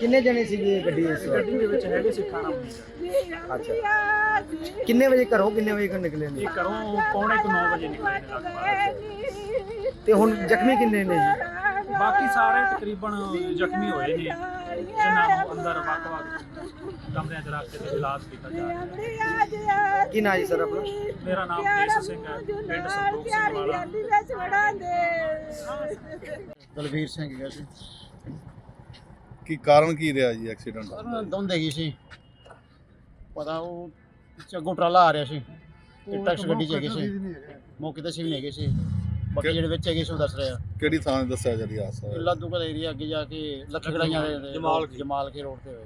ਕਿੰਨੇ ਜਣੇ ਸੀਗੇ ਗੱਡੀ ਇਸ ਵਾਰ? ਗੱਡੀ ਦੇ ਵਿੱਚ ਹੈਗੇ ਸੀ 18 ਬੰਦੇ। ਅੱਛਾ। ਕਿੰਨੇ ਵਜੇ ਘਰੋਂ ਕਿੰਨੇ ਵਜੇ ਘਰ ਨਿਕਲੇ ਨੇ? ਇਹ ਘਰੋਂ ਪੌਣੇ ਕੁ 9 ਵਜੇ ਨਿਕਲੇ ਨੇ। ਰਾਤ ਤੇ ਹੁਣ ਜ਼ਖਮੀ ਕਿੰਨੇ ਨੇ? ਜੀ ਬਾਕੀ ਸਾਰੇ ਤਕਰੀਬਨ ਜ਼ਖਮੀ ਹੋਏ ਨੇ। ਜਿਨ੍ਹਾਂ ਨੂੰ ਅੰਦਰ ਵੱਖ-ਵੱਖ ਕਮਰਿਆਂ 'ਚ ਰੱਖ ਕੇ ਤੇ ਇਲਾਜ ਕੀਤਾ ਜਾ ਰਿਹਾ ਕੀ ਨਾਂ ਜੀ ਸਰ ਆਪਣਾ? ਮੇਰਾ ਨਾਮ ਕੇਸ ਸਿੰਘ ਹੈ ਪਿੰਡ ਸੰਤੋਖ ਸਿੰਘ ਵਾਲਾ। ਦਲਵੀਰ ਸਿੰਘ ਗਿਆ ਸੀ ਕੀ ਕਾਰਨ ਕੀ ਰਿਹਾ ਜੀ ਐਕਸੀਡੈਂਟ ਦਾ? ਦੁੰਦ ਹੈਗੀ ਸੀ। ਪਤਾ ਉਹ ਪਿੱਛੇ ਅੱਗੋਂ ਟਰਾਲਾ ਆ ਰਿਹਾ ਸੀ। ਤੇ ਟੈਕਸ ਗੱਡੀ ਚ ਹੈਗੇ ਸੀ। ਮੌਕੇ ਤੇ ਸੀ ਵੀ ਨਹੀਂ ਹੈਗੇ ਸੀ। ਬਾਕੀ ਕਿ- ਜਿਹੜੇ ਵਿੱਚ ਹੈਗੇ ਸੀ ਉਹ ਦੱਸ ਰਿਹਾ ਕਿਹੜੀ ਥਾਂ ਤੇ ਦੱਸਿਆ ਜਾ ਰਿਹਾ ਹਾਦਸਾ ਹੋਇਆ? ਲਾਦੂ ਕਾ ਏਰੀਆ ਅੱਗੇ ਜਾ ਕੇ ਲੱਖ ਗੜਾਈਆਂ ਦੇ ਜਮਾਲ ਜਮਾਲ ਕੇ ਰੋਡ ਤੇ ਹੋਈ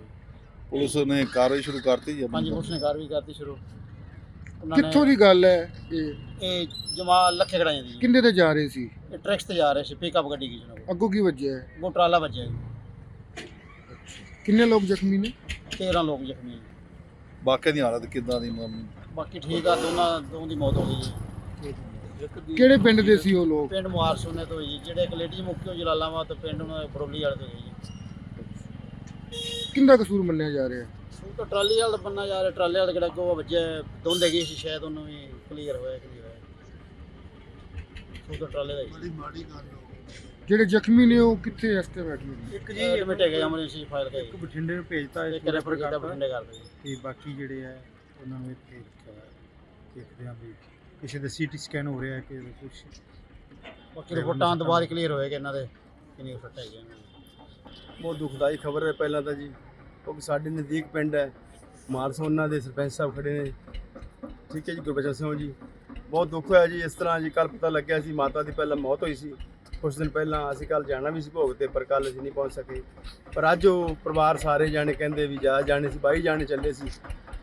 ਪੁਲਿਸ ਨੇ ਕਾਰਵਾਈ ਸ਼ੁਰੂ ਕਰਤੀ ਜੀ ਪੰਜ ਪੁਲਿਸ ਨੇ ਕਾਰਵਾਈ ਕਰਤੀ ਸ਼ੁਰੂ। ਉਹਨਾਂ ਕਿੱਥੋਂ ਦੀ ਗੱਲ ਹੈ ਇਹ? ਇਹ ਜਮਾਲ ਲੱਖ ਗੜਾਈਆਂ ਦੀ। ਕਿੰਨੇ ਤੇ ਜਾ ਰਹੇ ਸੀ? ਇਹ ਟਰੈਕਸ ਤੇ ਜਾ ਰਹੇ ਸੀ ਪਿਕਅਪ ਗੱਡੀ ਕੀ ਜਨਾਬ ਅੱਗੋਂ ਕੀ ਵੱਜਿਆ? ਹੈ? ਉਹ ਟਰਾਲਾ ਵੱਜਿਆ ਜੀ। ਕਿੰਨੇ ਲੋਕ ਜ਼ਖਮੀ ਨੇ? 13 ਲੋਕ ਜ਼ਖਮੀ ਜੀ। ਵਾਕਿਆ ਦੀ ਹਾਲਤ ਕਿੱਦਾਂ ਦੀ ਮ- ਬਾਕੀ ਠੀਕ ਆ ਦੋਨਾਂ ਦੋਵਾਂ ਦੀ ਮੌਤ ਹੋ ਗਈ ਜੀ। ਕਿਹੜੇ ਪਿੰਡ ਦੇ ਸੀ ਉਹ ਲੋਕ? ਪਿੰਡ ਮੁਹਾਰ ਸੋਨੇ ਤੋਂ ਜੀ ਜਿਹੜੇ ਇੱਕ ਲੇਡੀ ਜਲਾਲਾਬਾਦ ਤੋਂ ਪਿੰਡ ਉਹਨਾਂ ਬਰੋਲੀ ਵਾਲੇ ਤੋਂ ਗਈ ਜੀ ਕਿੰਦਾ ਕਸੂਰ ਮੰਨਿਆ ਜਾ ਰਿਹਾ? ਹੈ? ਉਹ ਤਾਂ ਟਰਾਲੀ ਵਾਲਾ ਬੰਨਾ ਜਾ ਰਿਹਾ ਟਰਾਲੇ ਵਾਲਾ ਕਿਹੜਾ ਕੋ ਵੱਜਿਆ ਧੁੰਦ ਹੈਗੀ ਸੀ ਸ਼ਾਇਦ ਉਹਨੂੰ ਵੀ ਕਲੀਅਰ ਹੋਇਆ ਕਲੀਅਰ ਹੋਇਆ। ਉਹ ਤਾਂ ਟਰਾਲੇ ਦਾ ਹੀ ਜਿਹੜੇ ਜ਼ਖਮੀ ਨੇ ਉਹ ਕਿੱਥੇ ਇਸ ਤੇ ਬੈਠੇ ਨੇ ਇੱਕ ਜੀ ਐਡਮਿਟ ਹੈਗੇ ਐਮਰਜੈਂਸੀ ਫਾਈਲ ਕਰੀ ਇੱਕ ਬਠਿੰਡੇ ਨੂੰ ਭੇਜਤਾ ਇੱਕ ਰੈਫਰ ਕੀਤਾ ਬਠਿੰਡੇ ਕਰ ਤੇ ਬਾਕੀ ਜਿਹੜੇ ਆ ਉਹਨਾਂ ਨੂੰ ਇੱਥੇ ਰੱਖਿਆ। ਦੇਖਦੇ ਹਾਂ ਵੀ ਕਿਸੇ ਦਾ ਸੀਟੀ ਸਕੈਨ ਹੋ ਰਿਹਾ ਹੈ ਕਿ ਕੁਝ ਬਾਕੀ ਰਿਪੋਰਟਾਂ ਤੋਂ ਬਾਅਦ ਕਲੀਅਰ ਹੋਏਗਾ ਇਹਨਾਂ ਦੇ ਕਿੰਨੀ ਫਟ ਹੈਗੇ ਬਹੁਤ ਦੁਖਦਾਈ ਖਬਰ ਹੈ ਪਹਿਲਾਂ ਤਾਂ ਜੀ। ਕਿਉਂਕਿ ਸਾਡੇ ਨਜ਼ਦੀਕ ਪਿੰਡ ਹੈ। ਮਾਰਸੋਨਾ ਦੇ ਸਰਪੰਚ ਸਾਹਿਬ ਖੜੇ ਨੇ। ਠੀਕ ਹੈ ਜੀ ਗੁਰਬਚਨ ਸਿੰਘ ਜੀ। ਬਹੁਤ ਦੁੱਖ ਹੋਇਆ ਜੀ ਇਸ ਤਰ੍ਹਾਂ ਜੀ। ਕੱਲ ਪਤਾ ਲੱਗਿਆ ਸੀ ਮਾਤਾ ਦੀ ਪਹਿਲਾਂ ਮੌਤ ਹੋਈ ਸੀ। ਕੁਝ ਦਿਨ ਪਹਿਲਾਂ ਅਸੀਂ ਕੱਲ ਜਾਣਾ ਵੀ ਸੀ ਭੋਗ ਤੇ, ਪਰ ਕੱਲ ਅਸੀਂ ਨਹੀਂ ਪਹੁੰਚ ਸਕੇ। ਪਰ ਅੱਜ ਉਹ ਪਰਿਵਾਰ ਸਾਰੇ ਜਾਣੇ ਕਹਿੰਦੇ ਵੀ ਜਾ, ਜਾਣੇ ਸੀ, ਬਾਈ ਜਾਣੇ ਚੱਲੇ ਸੀ।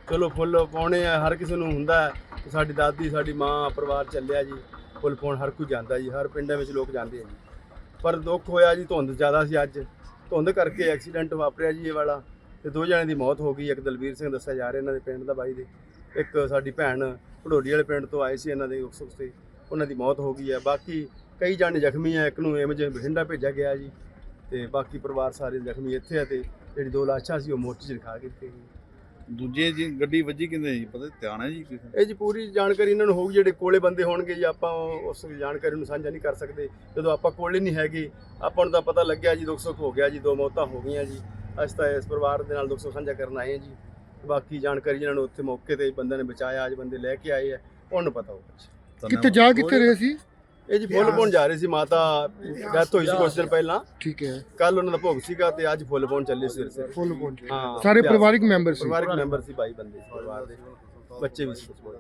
ਚਲੋ ਫੁੱਲ ਪਾਉਣੇ ਆ, ਹਰ ਕਿਸੇ ਨੂੰ ਹੁੰਦਾ ਕਿ ਸਾਡੀ ਦਾਦੀ, ਸਾਡੀ ਮਾਂ ਪਰਿਵਾਰ ਚੱਲਿਆ ਜੀ। ਫੁੱਲ ਪਾਉਣ ਹਰ ਕੋਈ ਜਾਂਦਾ ਜੀ, ਹਰ ਪਿੰਡਾਂ ਵਿੱਚ ਲੋਕ ਜਾਂਦੇ ਆ ਜੀ। ਪਰ ਦੁੱਖ ਹੋਇਆ ਜੀ, ਧੁੰਦ ਜ਼ਿਆਦਾ ਸੀ ਅੱਜ। ਧੁੰਦ ਕਰਕੇ ਐਕਸੀਡੈਂਟ ਵਾਪਰਿਆ ਜੀ ਇਹ ਵਾਲਾ ਤੇ ਦੋ ਜਣਿਆਂ ਦੀ ਮੌਤ ਹੋ ਗਈ। ਇੱਕ ਦਲਬੀਰ ਸਿੰਘ ਦੱਸਿਆ ਜਾ ਰਿਹਾ ਇਹਨਾਂ ਦੇ ਪਿੰਡ ਦਾ ਬਾਈ ਦੇ। ਇੱਕ ਸਾਡੀ ਭੈਣ, ਭੜੋਲੀ ਵਾਲੇ ਪਿੰਡ ਤੋਂ ਆਏ ਸੀ ਇਹਨਾਂ ਦੇ ਉਸ ਤੇ। ਉਹਨਾਂ ਦੀ ਮੌਤ ਹੋ ਗਈ ਹੈ। ਬਾਕੀ ਕਈ ਜਾਣੇ ਜ਼ਖਮੀ ਆ ਇੱਕ ਨੂੰ ਐਮਜ ਬਠਿੰਡਾ ਭੇਜਿਆ ਗਿਆ ਜੀ ਤੇ ਬਾਕੀ ਪਰਿਵਾਰ ਸਾਰੇ ਜ਼ਖਮੀ ਇੱਥੇ ਆ ਤੇ ਜਿਹੜੀ ਦੋ ਲਾਸ਼ਾਂ ਸੀ ਉਹ ਮੋਰਚੇ 'ਚ ਰਖਾ ਕੇ ਦਿੱਤੇ ਦੂਜੇ ਜੀ ਗੱਡੀ ਵੱਜੀ ਕਿੰਨੇ ਜੀ? ਪਤਾ ਧਿਆਨ ਹੈ ਜੀ ਕਿਸੇ ਇਹ ਜੀ ਪੂਰੀ ਜਾਣਕਾਰੀ ਇਹਨਾਂ ਨੂੰ ਹੋਊਗੀ ਜਿਹੜੇ ਕੋਲੇ ਬੰਦੇ ਹੋਣਗੇ ਜੀ ਆਪਾਂ ਉਹ- ਉਸ ਜਾਣਕਾਰੀ ਨੂੰ ਸਾਂਝਾ ਨਹੀਂ ਕਰ ਸਕਦੇ। ਜਦੋਂ ਆਪਾਂ ਕੋਲੇ ਨਹੀਂ ਹੈਗੇ ਆਪਾਂ ਨੂੰ ਤਾਂ ਪਤਾ ਲੱਗਿਆ ਜੀ ਦੁੱਖ ਸੁੱਖ ਹੋ ਗਿਆ ਜੀ ਦੋ ਮੌਤਾਂ ਹੋ ਗਈਆਂ ਜੀ। ਅਸੀਂ ਤਾਂ ਇਸ ਪਰਿਵਾਰ ਦੇ ਨਾਲ ਦੁੱਖ ਸੁੱਖ ਸਾਂਝਾ ਕਰਨ ਆਏ ਹਾਂ ਜੀ। ਬਾਕੀ ਜਾਣਕਾਰੀ ਜਿਹਨਾਂ ਨੂੰ ਉੱਥੇ ਮੌਕੇ ਤੇ ਬੰਦੇ ਨੇ ਬਚਾਇਆ ਅੱਜ ਬੰਦੇ ਲੈ ਕੇ ਆਏ ਆ ਉਹਨਾਂ ਨੂੰ ਪਤਾ ਹੋਊਗਾ ਜੀ। ਕਿੱਥੇ ਜਾ ਕਿੱਥੇ ਰਹੇ ਸੀ? ਇਹ ਜੀ ਫੁੱਲ ਪਾਉਣ ਜਾ ਰਹੇ ਸੀ ਮਾਤਾ ਡੈਥ ਹੋਈ ਸੀ ਕੁਝ ਦਿਨ ਪਹਿਲਾਂ। ਠੀਕ ਹੈ। ਕੱਲ ਉਹਨਾਂ ਦਾ ਭੋਗ ਸੀਗਾ ਤੇ ਅੱਜ ਫੁੱਲ ਪਾਉਣ ਚੱਲੇ ਸੀ ਫੁੱਲ ਪਹੁੰਚੇ ਹਾਂ ਸਾਰੇ। ਪਰਿਵਾਰਿਕ ਮੈਂਬਰ ਸੀ। ਪਰਿਵਾਰਿਕ ਮੈਂਬਰ ਸੀ ਬਾਈ ਬੰਦੇ ਸੀ ਪਰਿਵਾਰ ਦੇ। ਬੱਚੇ ਵੀ ਸੀ ਕੁਛ।